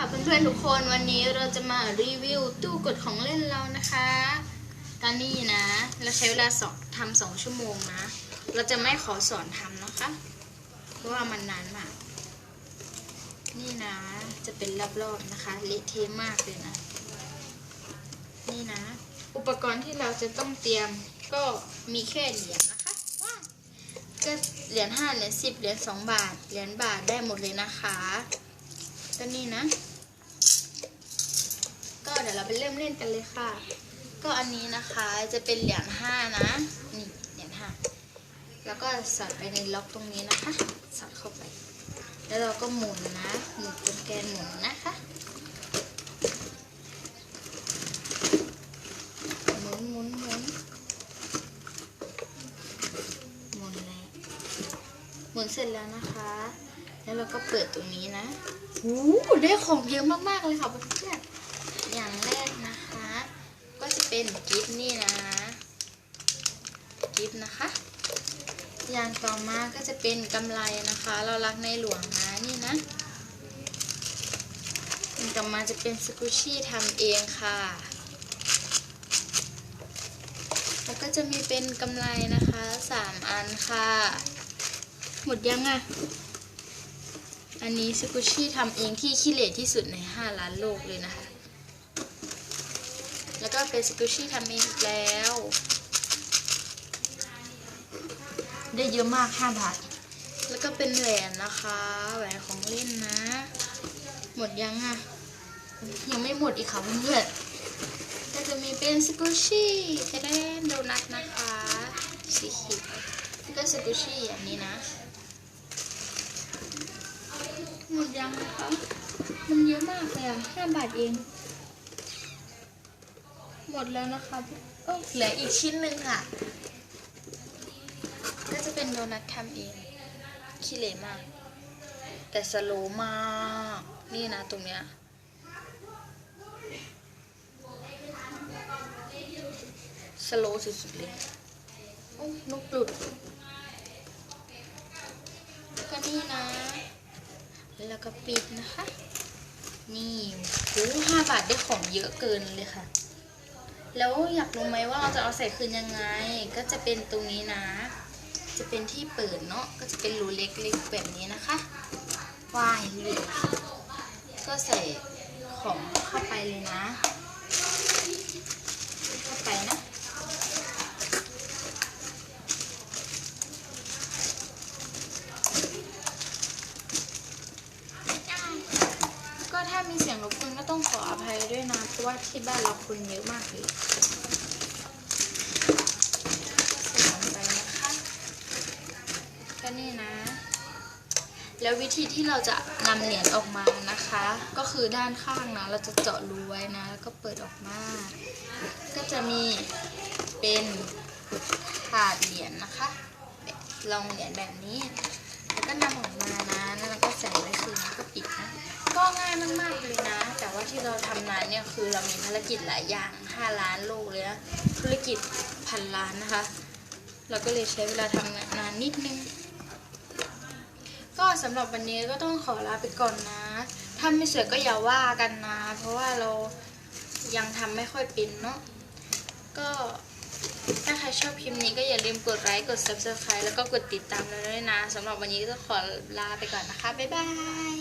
ค่ะเพื่อนๆทุกคนวันนี้เราจะมารีวิวตู้กดของเล่นเรานะคะ ตอนนี้นะ เราใช้เวลาสองทำสองชั่วโมงนะ เราจะไม่ขอสอนทำนะคะ เพราะว่ามันนานมาก นี่นะจะเป็นรอบๆนะคะเละเทะมากเลยนะ นี่นะ อุปกรณ์ที่เราจะต้องเตรียมก็มีแค่เหรียญนะคะว้าก็เหรียญห้าเหรียญสิบเหรียญสองบาทเหรียญบาทได้หมดเลยนะคะ ก็นี่นะ ก็เดี๋ยวเราไปเริ่มเล่นกันเลยค่ะ ก็อันนี้นะคะจะเป็นเหรียญห้านะ นี่เหรียญห้าแล้วก็สอดไปในล็อกตรงนี้นะคะ สอดเข้าไป แล้วเราก็หมุนนะ หมุนเป็นแกนหมุนนะคะหมุนหมุนหมุนหมุนแล้วหมุนเสร็จแล้วนะคะ แล้วเราก็เปิดตรงนี้นะ โอ้ได้ของเยอะมากๆเลยค่ะเพื่อนๆอย่างแรกนะคะ ก็จะเป็นกิฟต์นี่นะกิฟต์นะคะ อย่างต่อมาก็จะเป็นกำไรนะคะ เรารักในหลวงนะนี่นะต่อมาจะเป็นสกุชี่ทำเองค่ะ แล้วก็จะมีเป็นกำไรนะคะสามอันค่ะ หมดยังอะ่ะ อันนี้สกุชี่ทำเองที่ขี้เหร่ที่สุดใน 5 ล้านโลกเลยนะคะ แล้วก็เป็นสกุชี่ทำเองอีกแล้ว ได้เยอะมาก 5 บาท แล้วก็เป็นแหวนนะคะ แหวนของเล่นนะ หมดยังอะ่ะยังไม่หมดอีกค่ะเพื่อนๆก็จะมีเป็นสกูชี่จะได้โดนัทนะคะสีเขียวแล้วก็สกูชี่อันนี้นะ หมดยังนะคะมันเยอะมากเลยอะห้าบาทเอง หมดแล้วนะคะเอ้ยเหลืออีกชิ้นหนึ่งค่ะ ก็จะเป็นโดนัททำเองขี้เหร่มาก แต่สโลว์มาก นี่นะตรงเนี้ยสโลว์สุดๆเลยโอ้ยนกหลุดก็นี่นะ แล้วก็ปิดนะคะ นี่โอ้ห้าบาทได้ของเยอะเกินเลยค่ะ แล้วอยากรู้ไหมว่าเราจะเอาใส่คืนยังไง ก็จะเป็นตรงนี้นะ จะเป็นที่เปิดเนาะ ก็จะเป็นรูเล็กๆแบบนี้นะคะวายเลยก็ใส่ของเข้าไปเลยนะ เข้าไปนะ ก็ถ้ามีเสียงรบกวนก็ต้องขออภัยด้วยนะ เพราะว่าที่บ้านเราคนเยอะมากเลยใส่ลงไปนะคะก็นี่นะ แล้ววิธีที่เราจะนำเหรียญออกมานะคะ ก็คือด้านข้างนะ เราจะเจาะรูไว้นะ แล้วก็เปิดออกมา ก็จะมีเป็นถาดเหรียญนะคะแบบรองเหรียญแบบนี้ แล้วก็นำออกมานะ แล้วก็ใส่ไว้คืนแล้วก็ปิดนะ ก็ง่าย มากๆเลยนะ แต่ว่าที่เราทำนานเนี่ยคือเรามีภารกิจหลายอย่าง5ล้านโลกเลยนะธุรกิจพันล้านนะคะ เราก็เลยใช้เวลาทำนานนิดนึง ก็สำหรับวันนี้ก็ต้องขอลาไปก่อนนะ ถ้าไม่สวยก็อย่าว่ากันนะ เพราะว่าเรายังทำไม่ค่อยเป็นเนาะ ก็ถ้าใครชอบคลิปนี้ก็อย่าลืมกดไลค์ กด subscribe แล้วก็กดติดตามเราด้วยนะสำหรับวันนี้ก็ขอลาไปก่อนนะคะ บ๊ายบาย